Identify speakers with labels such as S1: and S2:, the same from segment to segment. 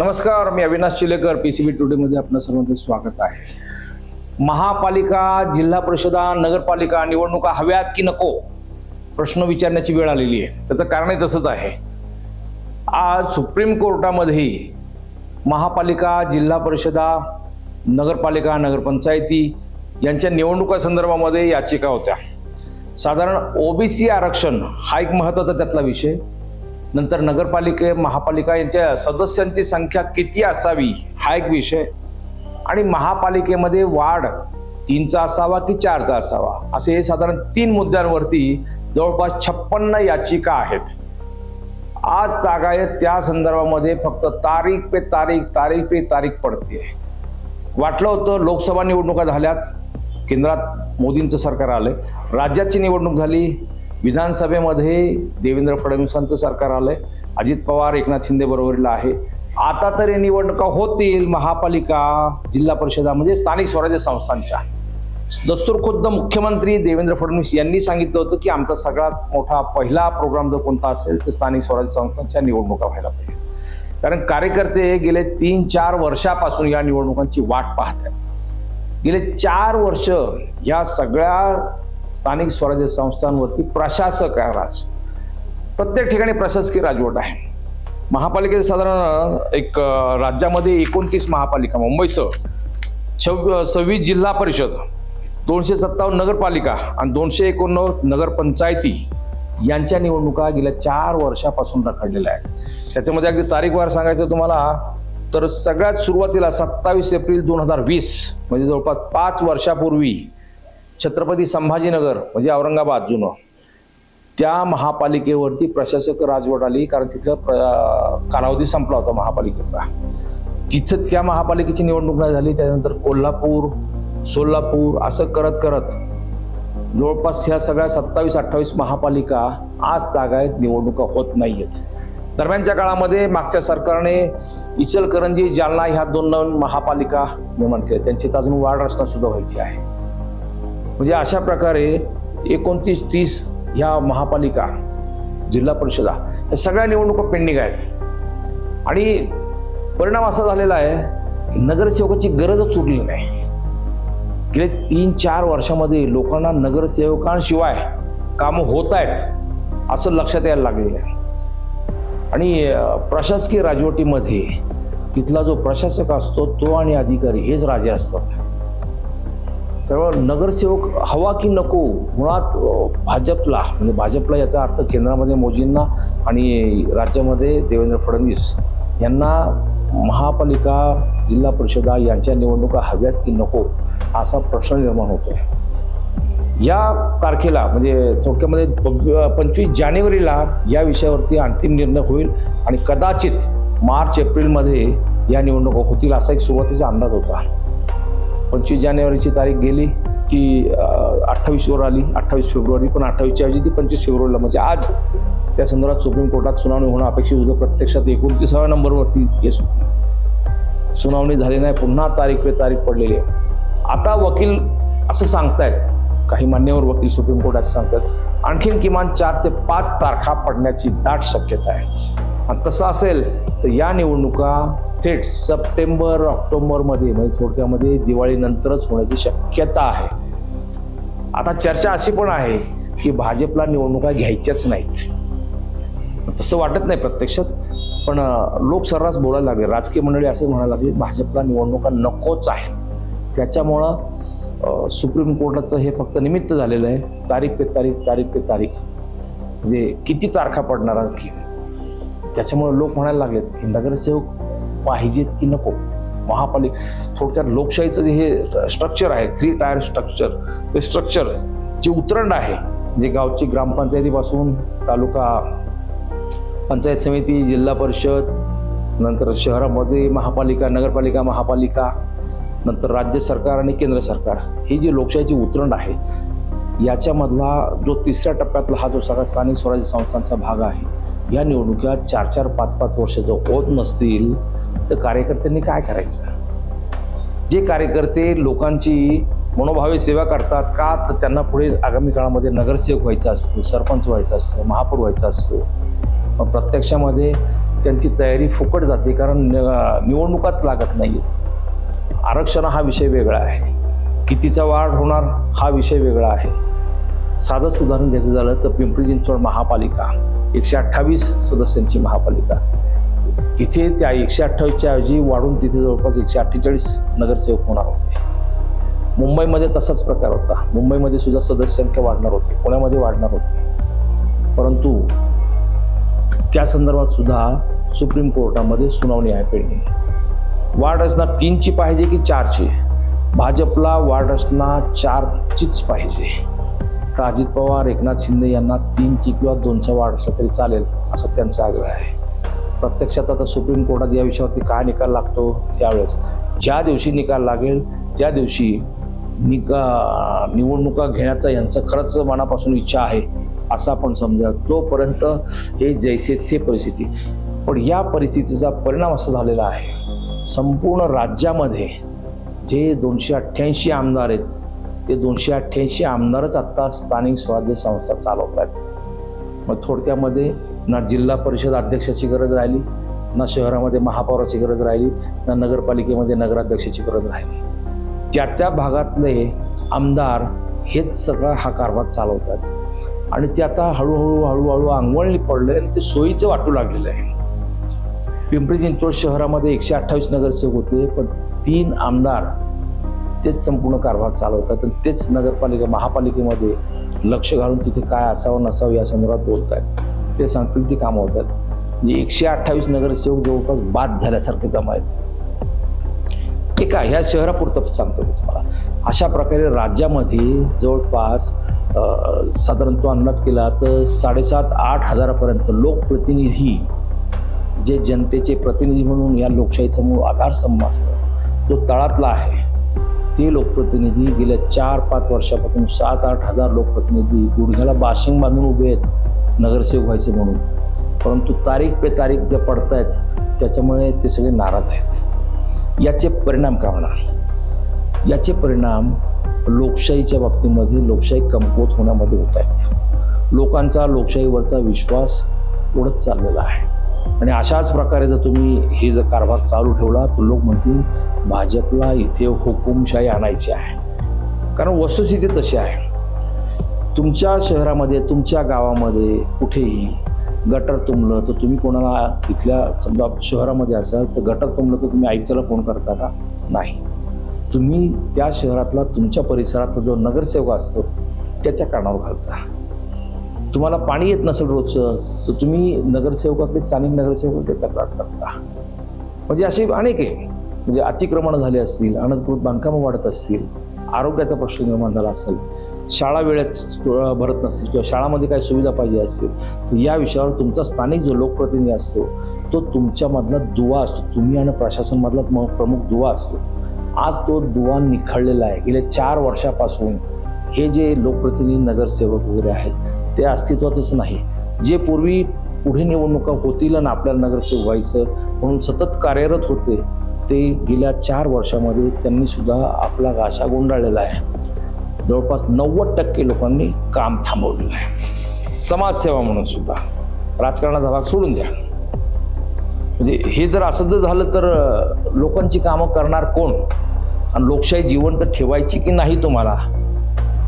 S1: नमस्कार मी Avinash Chilekar P C B टुडेमध्ये आपलं सर्वांचं स्वागत आहे. महापालिका जिल्हा परिषदा नगरपालिका निवडणुका हव्यात की नको? प्रश्न विचारण्याची वेळ आलेली आहे. त्याचं कारणही तसंच आहे. आज सुप्रीम कोर्टामध्ये महापालिका जिल्हा परिषदा नगरपालिका नगरपंचायती यांच्या निवडणुका संदर्भामध्ये याचिका होत्या. साधारण ओबीसी आरक्षण हा एक महत्त्वाचा त्यातला विषय. नंतर नगरपालिके महापालिका यांच्या सदस्यांची संख्या किती असावी हा एक विषय. आणि महापालिकेमध्ये वाढ तीनचा असावा की चारचा असावा? असे हे साधारण तीन मुद्द्यांवरती जवळपास छप्पन्न याचिका आहेत. आज तागायत त्या संदर्भामध्ये फक्त तारीख पे तारीख तारीख पे तारीख पडते. वाटलं होतं लोकसभा निवडणुका झाल्यात. केंद्रात मोदींचं सरकार आलं राज्याची निवडणूक झाली. विधानसभेमध्ये देवेंद्र फडणवीसांचं सरकार आलंय. अजित पवार एकनाथ शिंदे बरोबरीला आहे. आता तरी निवडणुका होतील महापालिका जिल्हा परिषदा म्हणजे स्थानिक स्वराज्य संस्थांच्या. दस्तूर खुद्द मुख्यमंत्री देवेंद्र फडणवीस यांनी सांगितलं होतं की आमचा सगळ्यात मोठा पहिला प्रोग्राम जो कोणता असेल तर स्थानिक स्वराज्य संस्थांच्या निवडणुका व्हायला पाहिजे. कारण कार्यकर्ते गेले तीन चार वर्षापासून या निवडणुकांची वाट पाहत आहेत. गेले चार वर्ष या सगळ्या स्थानिक स्वराज्य संस्थांवरती प्रशासक आहे राज. प्रत्येक ठिकाणी प्रशासकीय राजवट आहे. महापालिकेचं साधारण एक राज्यामध्ये एकोणतीस महापालिका मुंबईसह छव सव्वीस जिल्हा परिषद दोनशे सत्तावन्न नगरपालिका आणि दोनशे एकोणनव्वद नगरपंचायती यांच्या निवडणुका गेल्या चार वर्षापासून रखडलेल्या आहेत. त्याच्यामध्ये अगदी तारीखवार सांगायचं तुम्हाला तर सगळ्यात सुरुवातीला सत्तावीस एप्रिल दोन हजार वीस म्हणजे जवळपास पाच वर्षापूर्वी छत्रपती संभाजीनगर म्हणजे औरंगाबाद जुनं. त्या महापालिकेवरती प्रशासक राजवट आली कारण तिथलं प्र- कालावधी संपला होता महापालिकेचा. तिथं त्या महापालिकेची निवडणूक नाही झाली त्यानंतर कोल्हापूर सोलापूर असं करत करत जवळपास ह्या सगळ्या सत्तावीस अठ्ठावीस महापालिका आज तागायत निवडणुका होत नाहीयेत. दरम्यानच्या काळामध्ये मागच्या सरकारने इचलकरंजी जालना ह्या दोन नवीन महापालिका निर्माण केल्या. त्यांची तर अजून वाढ रचना सुद्धा व्हायची आहे. म्हणजे अशा प्रकारे एकोणतीस तीस ह्या महापालिका जिल्हा परिषदा या सगळ्या निवडणुका पेंडिंग आहेत. आणि परिणाम असा झालेला आहे की नगरसेवकाची गरजच उरली नाही. गेले तीन चार वर्षामध्ये लोकांना नगरसेवकांशिवाय कामं होत आहेत असं लक्षात यायला लागलेलं आहे. आणि प्रशासकीय राजवटीमध्ये तिथला जो प्रशासक असतो तो आणि अधिकारी हेच राजे असतात. त्यामुळे नगरसेवक हवा की नको मुळात भाजपला म्हणजे भाजपला याचा अर्थ केंद्रामध्ये मोदींना आणि राज्यामध्ये देवेंद्र फडणवीस यांना महापालिका जिल्हा परिषदा यांच्या निवडणुका हव्यात की नको असा प्रश्न निर्माण होतोय. या तारखेला म्हणजे थोडक्यामध्ये पंचवीस जानेवारीला या विषयावरती अंतिम निर्णय होईल आणि कदाचित मार्च एप्रिलमध्ये या निवडणुका होतील असा एक सुरुवातीचा अंदाज होता. पंचवीस जानेवारीची तारीख गेली की अठ्ठावीसवर आली. अठ्ठावीस फेब्रुवारी पण अठ्ठावीसच्या ऐवजी ती पंचवीस फेब्रुवारीला. म्हणजे आज त्या संदर्भात सुप्रीम कोर्टात सुनावणी होणं अपेक्षित होतं. प्रत्यक्षात एकोणतीसाव्या नंबरवरती केस होती. सुनावणी झाली नाही. पुन्हा तारीख पे तारीख पडलेली आहे. आता वकील असं सांगतायत. काही मान्यवर वकील सुप्रीम कोर्टात सांगतात. आणखीन किमान चार ते पाच तारखा पडण्याची दाट शक्यता आहे. आणि तसं असेल तर या निवडणुका थेट सप्टेंबर ऑक्टोबरमध्ये म्हणजे थोडक्यामध्ये दिवाळीनंतरच होण्याची शक्यता आहे. आता चर्चा अशी पण आहे की भाजपला निवडणुका घ्यायच्याच नाहीत. तसं वाटत नाही प्रत्यक्षात पण लोक सर्रास बोलायला लागले. राजकीय मंडळी असं म्हणायला लागली भाजपला निवडणुका नकोच आहे त्याच्यामुळं सुप्रीम कोर्टाचं हे फक्त निमित्त झालेलं आहे. तारीख पे तारीख तारीख पे तारीख. म्हणजे किती तारखा पडणार आहेत की त्याच्यामुळे लोक म्हणायला लागलेत की नगरसेवक पाहिजेत की नको? महापालिका थोडक्यात लोकशाहीचं जे हे स्ट्रक्चर आहे थ्री टायर स्ट्रक्चर ते स्ट्रक्चर जे उतरंड आहे जे गावची ग्रामपंचायतीपासून तालुका पंचायत समिती जिल्हा परिषद नंतर शहरामध्ये महापालिका नगरपालिका महापालिका नंतर राज्य सरकार आणि केंद्र सरकार ही जी लोकशाहीची उतरंड आहे याच्यामधला जो तिसऱ्या टप्प्यातला हा जो सगळा स्थानिक स्वराज्य संस्थांचा भाग आहे या निवडणुका चार चार पाच पाच वर्ष जर होत नसतील तर कार्यकर्त्यांनी काय करायचं? जे कार्यकर्ते लोकांची मनोभावे सेवा करतात का तर त्यांना पुढे आगामी काळामध्ये नगरसेवक व्हायचं असतं सरपंच व्हायचं असतं महापौर व्हायचं असतं. मग प्रत्यक्षामध्ये त्यांची तयारी फुकट जाते कारण निवडणुकाच लागत नाही आरक्षण हा विषय वेगळा आहे. कितीचा वाढ होणार हा विषय वेगळा आहे. साधंच उदाहरण घ्यायचं झालं तर पिंपरी चिंचवड महापालिका एकशे अठ्ठावीस सदस्यांची महापालिका. तिथे त्या एकशे अठ्ठावीसच्या ऐवजी वाढून तिथे जवळपास एकशे अठ्ठेचाळीस नगरसेवक होणार होते. मुंबईमध्ये तसाच प्रकार होता. मुंबईमध्ये सुद्धा सदस्य संख्या वाढणार होती. पुण्यामध्ये वाढणार होती. परंतु त्या संदर्भात सुद्धा सुप्रीम कोर्टामध्ये सुनावणी आहे पेंडिंग. वार्ड रचना तीनची पाहिजे की चारची? भाजपला वार्ड रचना चारचीच पाहिजे. तर अजित पवार एकनाथ शिंदे यांना तीनची किंवा दोनचा वाढ असला तरी चालेल असा त्यांचा आग्रह आहे. प्रत्यक्षात आता सुप्रीम कोर्टात या विषयावरती काय निकाल लागतो त्यावेळेस. ज्या दिवशी निकाल लागेल त्या दिवशी निका निवडणुका घेण्याचा यांचं खरंच मनापासून इच्छा आहे असं आपण समजा तोपर्यंत हे जैसे थे परिस्थिती. पण या परिस्थितीचा परिणाम असा झालेला आहे संपूर्ण राज्यामध्ये जे दोनशे अठ्ठ्याऐंशी आमदार आहेत ते दोनशे अठ्ठ्याऐंशी आमदारच आत्ता स्थानिक स्वराज्य संस्था चालवत आहेत मग थोडक्यामध्ये ना जिल्हा परिषद अध्यक्षाची गरज राहिली ना शहरामध्ये महापौराची गरज राहिली ना नगरपालिकेमध्ये नगराध्यक्षाची गरज राहिली. त्या त्या भागातले आमदार हेच सगळा हा कारभार चालवतात. आणि ते आता हळूहळू हळूहळू अंगवळणी पडले आणि ते सोयीचं वाटू लागलेलं आहे. पिंपरी चिंचवड शहरामध्ये एकशे अठ्ठावीस नगरसेवक होते पण तीन आमदार तेच संपूर्ण कारभार चालवतात आणि तेच नगरपालिका महापालिकेमध्ये लक्ष घालून तिथे काय असावं नसावं या संदर्भात बोलत आहेत ते सांगतील ती कामं होतात. म्हणजे एकशे अठ्ठावीस नगरसेवक जवळपास बाद झाल्यासारखे जमा आहेत ते काय? ह्या शहरापुरतं सांगतो मी तुम्हाला. अशा प्रकारे राज्यामध्ये जवळपास साधारण तो अंदाज केला तर साडेसात आठ हजारापर्यंत लोकप्रतिनिधी जे जनतेचे प्रतिनिधी म्हणून या लोकशाहीचा मूळ आधारस्तंभ असतं तो तळातला आहे. ते लोकप्रतिनिधी गेल्या चार पाच वर्षापासून सात आठ हजार लोकप्रतिनिधी गुडघ्याला बाशिंग बांधून उभे आहेत नगरसेवक व्हायचे म्हणून. परंतु तारीख पे तारीख जे पडतायत त्याच्यामुळे ते सगळे नाराज आहेत. याचे परिणाम काय होणार? याचे परिणाम लोकशाहीच्या बाबतीमध्ये लोकशाही कमकुवत होण्यामध्ये होत आहेत. लोकांचा लोकशाहीवरचा विश्वास उडत चाललेला आहे. आणि अशाच प्रकारे जर तुम्ही हे जर कारभार चालू ठेवला तर लोक म्हणतील भाजपला इथे हुकुमशाही आणायची आहे. कारण वस्तुस्थिती तशी आहे. तुमच्या शहरामध्ये तुमच्या गावामध्ये कुठेही गटर तुंबलं तर तुम्ही कोणाला इथल्या समजा शहरामध्ये असाल तर गटर तुंबलं तर तुम्ही आयुक्ताला फोन करता का नाही. तुम्ही त्या शहरातला तुमच्या परिसरातला जो नगरसेवक असतो त्याच्या कानावर घालता. तुम्हाला पाणी येत नसेल रोजचं तर तुम्ही नगरसेवकाकडे स्थानिक नगरसेवकाकडे तक्रार करता. म्हणजे असे अनेक आहे. म्हणजे अतिक्रमण झाले असतील अनधिकृत बांधकामं वाढत असतील आरोग्याचा प्रश्न निर्माण झाला असेल शाळा वेळेत भरत नसतील किंवा शाळामध्ये काही सुविधा पाहिजे असतील तर या विषयावर तुमचा स्थानिक जो लोकप्रतिनिधी असतो तो तुमच्यामधला दुवा असतो. तुम्ही आणि प्रशासनमधला म- प्रमुख दुवा असतो. आज तो दुवा निखळलेला आहे. गेल्या चार वर्षापासून हे जे लोकप्रतिनिधी नगरसेवक वगैरे आहेत ते अस्तित्वातच नाही. जे पूर्वी पुढे निवडणुका होतील आणि आपल्याला नगरसेवक व्हायचं म्हणून सतत कार्यरत होते ते गेल्या चार वर्षामध्ये त्यांनी सुद्धा आपला गाशा गोंडाळलेला आहे. जवळपास नव्वद टक्के लोकांनी काम थांबवलेलं आहे. समाजसेवा म्हणून सुद्धा. राजकारणाचा भाग सोडून द्या. म्हणजे हे जर असं जर झालं तर लोकांची कामं करणार कोण? आणि लोकशाही जिवंत ठेवायची की नाही तुम्हाला?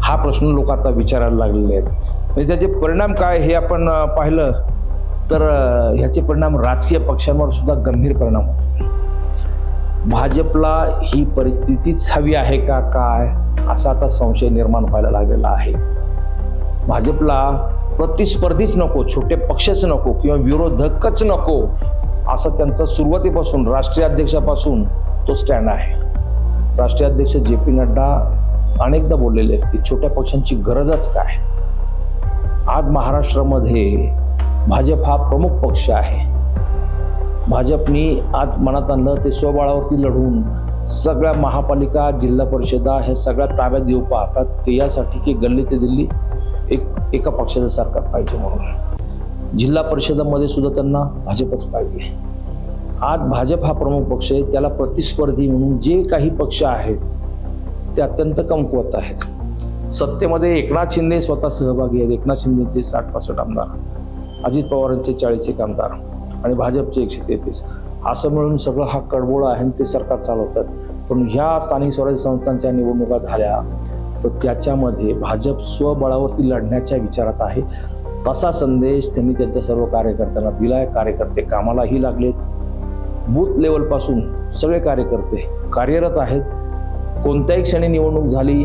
S1: हा प्रश्न लोक आता विचारायला लागलेले आहेत. म्हणजे त्याचे परिणाम काय हे आपण पाहिलं तर ह्याचे परिणाम राजकीय पक्षांवर सुद्धा गंभीर परिणाम होतो भाजपला ही परिस्थितीच हवी आहे का काय असा आता संशय निर्माण व्हायला लागलेला आहे. भाजपला प्रतिस्पर्धीच नको छोटे पक्षच नको किंवा विरोधकच नको असं त्यांचा सुरुवातीपासून राष्ट्रीय अध्यक्षापासून तो स्टँड आहे. राष्ट्रीय अध्यक्ष जे पी नड्डा अनेकदा बोललेले आहेत की छोट्या पक्षांची गरजच काय? आज महाराष्ट्रामध्ये भाजप हा प्रमुख पक्ष आहे. भाजपनी आज मनात आणलं ते स्वबळावरती लढून सगळ्या महापालिका जिल्हा परिषदा हे सगळ्या ताब्यात येऊ पाहतात. ते यासाठी की गल्ली ते दिल्ली एक एका पक्षाचं सरकार पाहिजे म्हणून. जिल्हा परिषदामध्ये सुद्धा त्यांना भाजपच पाहिजे. आज भाजप हा प्रमुख पक्ष आहे. त्याला प्रतिस्पर्धी म्हणून जे काही पक्ष आहेत ते अत्यंत कमकुवत आहेत. सत्तेमध्ये एकनाथ शिंदे स्वतः सहभागी आहेत. एकनाथ शिंदेचे साठ पासष्ट आमदार अजित पवारांचे चाळीस एक आमदार आणि भाजपचे एकशे तेहतीस. असं मिळून सगळं हा कडबोळा आहे आणि ते सरकार चालवतात. पण ह्या स्थानिक स्वराज्य संस्थांच्या निवडणुका झाल्या तर त्याच्यामध्ये भाजप स्वबळावरती लढण्याच्या विचारात आहे. तसा संदेश त्यांनी त्यांच्या सर्व कार्यकर्त्यांना दिलाय. कार्यकर्ते कामालाही लागलेत. बूथ लेवलपासून सगळे कार्यकर्ते कार्यरत आहेत. कोणत्याही क्षणी निवडणूक झाली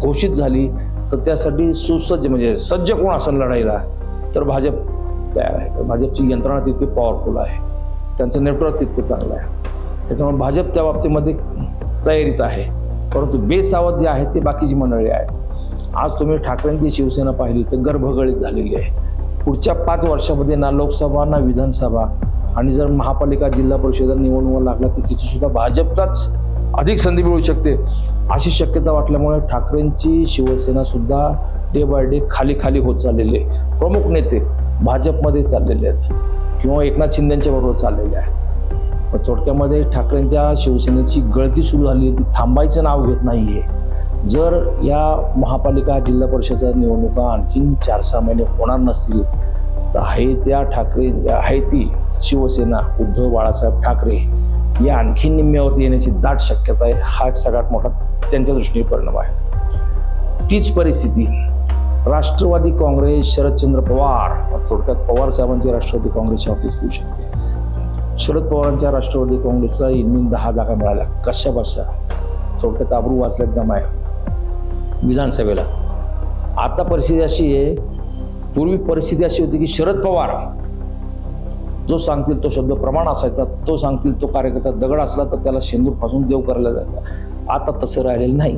S1: घोषित झाली तर त्यासाठी सुसज्ज म्हणजे सज्ज कोण असेल लढाईला? तर भाजप तयार आहे. तर भाजपची यंत्रणा तितकी पॉवरफुल आहे. त्यांचं नेटवर्क तितकं चांगलं आहे. त्याच्यामुळे भाजप त्या बाबतीमध्ये तयारीत आहे. परंतु बेसावत जे आहेत ते बाकीची मंडळी आहेत. आज तुम्ही ठाकरेंची शिवसेना पाहिली तर गर्भगळीत झालेली आहे. पुढच्या पाच वर्षामध्ये ना लोकसभा ना विधानसभा. आणि जर महापालिका जिल्हा परिषद निवडणूक लागला तर तिथे सुद्धा भाजपलाच अधिक संधी मिळू शकते. अशी शक्यता वाटल्यामुळे ठाकरेंची शिवसेना सुद्धा डे बाय डे खाली खाली होत चाललेली आहे. प्रमुख नेते भाजपमध्ये चाललेले आहेत. किंवा एकनाथ शिंदेच्या बरोबर चाललेले आहेत. पण थोडक्यामध्ये ठाकरेंच्या शिवसेनेची गळती सुरू झाली ती थांबायचं नाव घेत नाहीये. जर या महापालिका जिल्हा परिषदच्या निवडणुका आणखीन चार सहा महिने होणार नसतील तर आहे त्या ठाकरे आहे ती शिवसेना उद्धव बाळासाहेब ठाकरे. या आणखी निम्म्यावरती येण्याची दाट शक्यता आहे. हा एक सगळ्यात मोठा त्यांच्या दृष्टीने परिणाम आहे. तीच परिस्थिती राष्ट्रवादी काँग्रेस शरदचंद्र पवार थोडक्यात पवार साहेबांची राष्ट्रवादी काँग्रेसच्या बाबतीत होऊ शकते. शरद पवारांच्या राष्ट्रवादी काँग्रेसला इनमिन दहा जागा मिळाल्या. कशा बशा थोडक्यात आबरू वाचल्यात जमाय विधानसभेला. आता परिस्थिती अशी आहे पूर्वी परिस्थिती अशी होती की शरद पवार जो सांगतील तो शब्द प्रमाण असायचा तो सांगतील तो कार्यकर्ता दगड असला तर त्याला शेंदूर फासून देव करायला जायचा. आता तसं राहिलेलं नाही.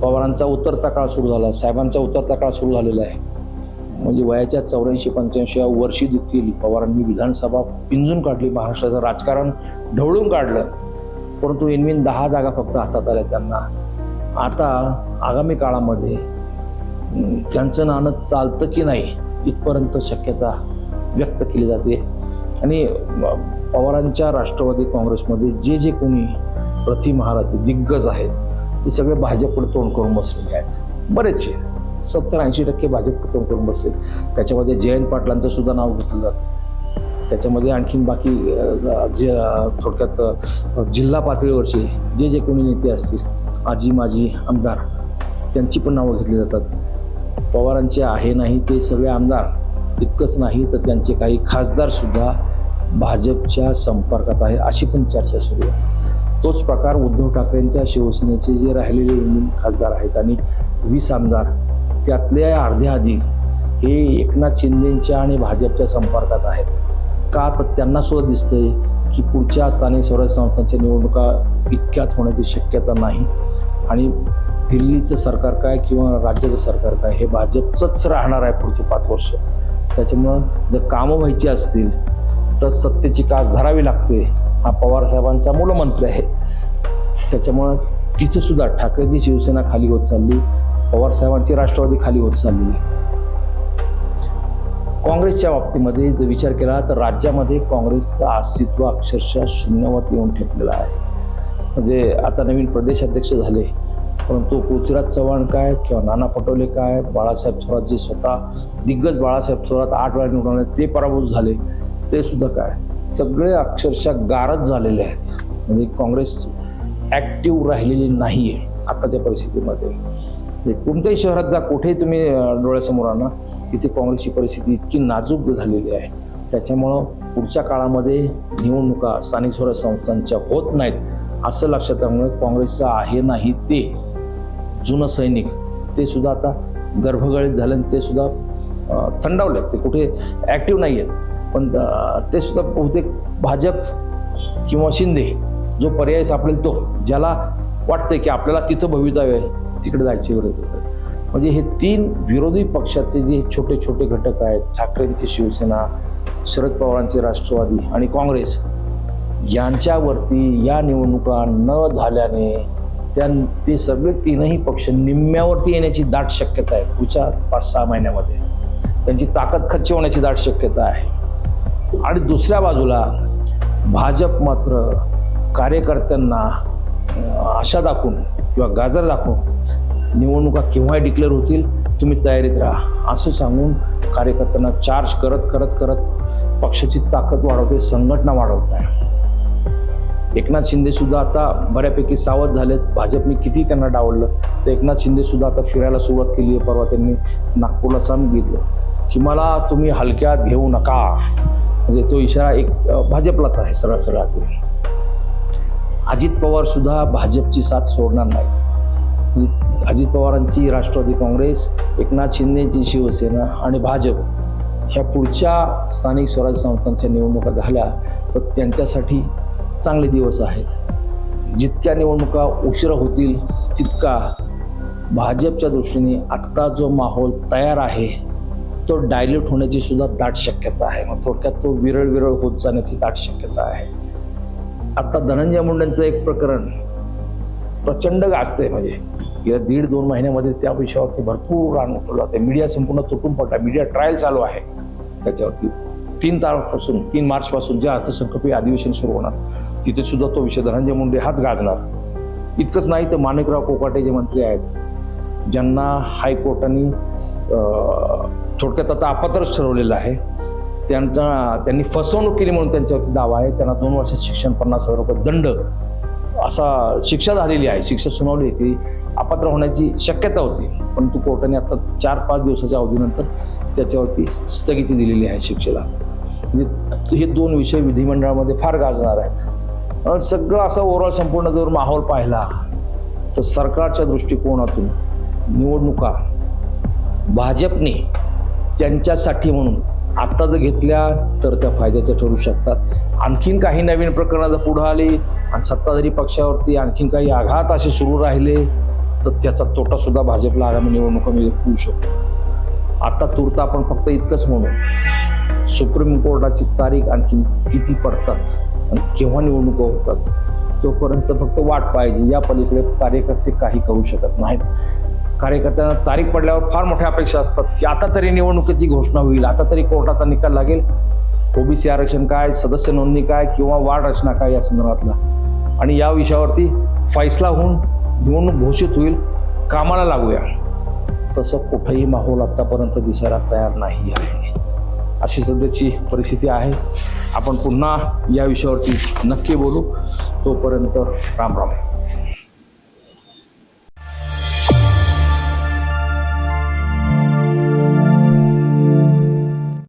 S1: पवारांचा उतरता काळ सुरू झाला साहेबांचा उतरता काळ सुरू झालेला आहे. म्हणजे वयाच्या चौऱ्याऐंशी पंच्याऐंशी वर्षी देखील पवारांनी विधानसभा पिंजून काढली महाराष्ट्राचं राजकारण ढवळून काढलं. परंतु इनमिन दहा जागा फक्त हातात आल्या त्यांना. आता आगामी काळामध्ये त्यांचं नाणं चालतं की नाही इथपर्यंत शक्यता व्यक्त केली जाते. आणि पवारांच्या राष्ट्रवादी काँग्रेसमध्ये जे जे कोणी प्रतिमहारथी दिग्गज आहेत ते सगळे भाजपकडे तोंड करून बसलेले आहेत. बरेचसे. सत्तर ऐंशी टक्के भाजपकडे तोंड करून बसले त्याच्यामध्ये जयंत पाटलांचं सुद्धा नाव घेतलं जातं. त्याच्यामध्ये आणखीन बाकी जे थोडक्यात जिल्हा पातळीवरचे जे जे कोणी नेते असतील आजी माजी आमदार त्यांची पण नावं घेतली जातात. पवारांचे आहे नाही ते सगळे आमदार. इतकंच नाही तर त्यांचे काही खासदार सुद्धा भाजपच्या संपर्कात आहे अशी पण चर्चा सुरू आहे. तोच प्रकार उद्धव ठाकरेंच्या शिवसेनेचे जे राहिलेले खासदार आहेत आणि वीस आमदार त्यातले अर्धे अधिक हे एकनाथ शिंदेच्या आणि भाजपच्या संपर्कात आहेत. का तर त्यांना सुद्धा दिसतंय की पुढच्या स्थानिक स्वराज्य संस्थांच्या निवडणुका इतक्यात होण्याची शक्यता नाही. आणि दिल्लीचं सरकार काय किंवा राज्याचं सरकार काय हे भाजपचंच राहणार आहे पुढचे पाच वर्ष. त्याच्यामुळं जर कामं व्हायची असतील तर सत्तेची कास धरावी लागते. हा पवार साहेबांचा मूलमंत्र आहे. त्याच्यामुळं तिथे सुद्धा ठाकरेची शिवसेना खाली होत चालली पवार साहेबांची राष्ट्रवादी खाली होत चालली. काँग्रेसच्या बाबतीमध्ये जर विचार केला तर राज्यामध्ये काँग्रेसचं अस्तित्व अक्षरशः शून्यवत येऊन ठेपलेलं आहे. म्हणजे आता नवीन प्रदेशाध्यक्ष झाले परंतु पृथ्वीराज चव्हाण काय किंवा नाना पटोले काय बाळासाहेब थोरात जे स्वतः दिग्गज बाळासाहेब थोरात आठ वेळा निवडून ते पराभूत झाले ते सुद्धा काय? सगळे अक्षरशः गारच झालेले आहेत. म्हणजे काँग्रेस ॲक्टिव्ह राहिलेली नाही आहे आताच्या परिस्थितीमध्ये. म्हणजे कोणत्याही शहरात जा कुठेही तुम्ही डोळ्यासमोर आणा तिथे काँग्रेसची परिस्थिती इतकी नाजूक झालेली आहे. त्याच्यामुळं पुढच्या काळामध्ये निवडणुका स्थानिक स्वराज्य संस्थांच्या होत नाहीत असं लक्षात त्यामुळे काँग्रेसचं आहे नाही ते. जुनं सैनिक ते सुद्धा आता गर्भगळीत झाले आणि ते सुद्धा थंडावले ते कुठे ॲक्टिव्ह नाही आहेत. पण ते सुद्धा बहुतेक भाजप किंवा शिंदे जो पर्याय सापडेल तो ज्याला वाटतंय की आपल्याला तिथं भवितव्य आहे तिकडे जायची गरज आहे. म्हणजे हे तीन विरोधी पक्षाचे जे छोटे छोटे घटक आहेत ठाकरेंची शिवसेना शरद पवारांचे राष्ट्रवादी आणि काँग्रेस यांच्यावरती या निवडणुका न झाल्याने त्या ते सगळे तीनही पक्ष निम्म्यावरती येण्याची दाट शक्यता आहे. पुढच्या पाच सहा महिन्यामध्ये. त्यांची ताकद खच्च होण्याची दाट शक्यता आहे. आणि दुसऱ्या बाजूला भाजप मात्र कार्यकर्त्यांना आशा दाखवून किंवा गाजर दाखवून निवडणुका केव्हाही डिक्लेअर होतील तुम्ही तयारीत राहा. असं सांगून कार्यकर्त्यांना चार्ज करत करत करत पक्षाची ताकद वाढवते संघटना वाढवत आहे. एकनाथ शिंदे सुद्धा आता बऱ्यापैकी सावध झालेत. भाजपने किती त्यांना डावललं तर एकनाथ शिंदे सुद्धा आता फिरायला सुरुवात केली आहे. परवा त्यांनी नागपूरला सांगितलं की मला तुम्ही हलक्यात घेऊ नका. म्हणजे तो इशारा एक भाजपलाच आहे सरळ सरळ अजित पवार सुद्धा भाजपची साथ सोडणार नाहीत. म्हणजे अजित पवारांची राष्ट्रवादी काँग्रेस एकनाथ शिंदेची शिवसेना आणि भाजप ह्या पुढच्या स्थानिक स्वराज्य संस्थांच्या निवडणुका झाल्या तर त्यांच्यासाठी चांगले दिवस आहेत. जितक्या निवडणुका उशिरा होतील तितका भाजपच्या दृष्टीने आत्ता जो माहोल तयार आहे तो डायल्यूट होण्याची सुद्धा दाट शक्यता आहे. मग थोडक्यात तो विरळ विरळ होत जाण्याची दाट शक्यता आहे. आत्ता धनंजय मुंडेंचं एक प्रकरण प्रचंड गाजते म्हणजे. गेल्या दीड दोन महिन्यामध्ये त्या विषयावरती भरपूर रान उठवलं होतं मीडिया संपूर्ण तुटून पडला. मीडिया ट्रायल चालू आहे. त्याच्यावरती तीन तारखेपासून तीन मार्चपासून जे अर्थसंकल्पीय अधिवेशन सुरू होणार तिथे सुद्धा तो विषय धनंजय मुंडे हाच गाजणार. इतकंच नाही तर माणिकराव कोकाटे जे मंत्री आहेत ज्यांना हायकोर्टाने थोडक्यात आता अपात्रच ठरवलेलं आहे. त्यांना त्यांनी फसवणूक केली म्हणून त्यांच्यावरती दावा आहे. त्यांना दोन वर्षात शिक्षण पन्नास हजार रुपये दंड असा शिक्षा झालेली आहे. शिक्षा सुनावली ती अपात्र होण्याची शक्यता होती. परंतु कोर्टाने आता चार पाच दिवसाच्या अवधीनंतर त्याच्यावरती स्थगिती दिलेली आहे शिक्षेला. म्हणजे हे दोन विषय विधिमंडळामध्ये फार गाजणार आहेत. सगळं असं ओव्हरऑल संपूर्ण जर माहोल पाहिला तर सरकारच्या दृष्टिकोनातून निवडणुका भाजपने त्यांच्यासाठी म्हणून आत्ता जर घेतल्या तर त्या फायद्याच्या ठरू शकतात. आणखीन काही नवीन प्रकरणं जर पुढं आली आणि सत्ताधारी पक्षावरती आणखीन काही आघात असे सुरू राहिले तर त्याचा तोटा सुद्धा भाजपला आगामी निवडणुकामध्ये होऊ शकतो. आता तूर्त आपण फक्त इतकंच म्हणू. सुप्रीम कोर्टाची तारीख आणखी किती पडतात? आणि केव्हा निवडणुका होतात तोपर्यंत फक्त वाट पाहिजे या पलीकडे कार्यकर्ते काही करू शकत नाहीत. कार्यकर्त्यांना तारीख पडल्यावर फार मोठ्या अपेक्षा असतात की आता तरी निवडणुकीची घोषणा होईल आता तरी कोर्टाचा निकाल लागेल. ओबीसी आरक्षण काय सदस्य नोंदणी काय किंवा वाढ रचना काय या संदर्भातला? आणि या विषयावरती फैसला होऊन निवडणूक घोषित होईल कामाला लागूया. तसं कुठंही माहोल आतापर्यंत दिसायला तयार नाही आहे. अशी सध्याची परिस्थिती आहे. आपण पुन्हा या विषयावरती नक्की बोलू. तोपर्यंत राम राम.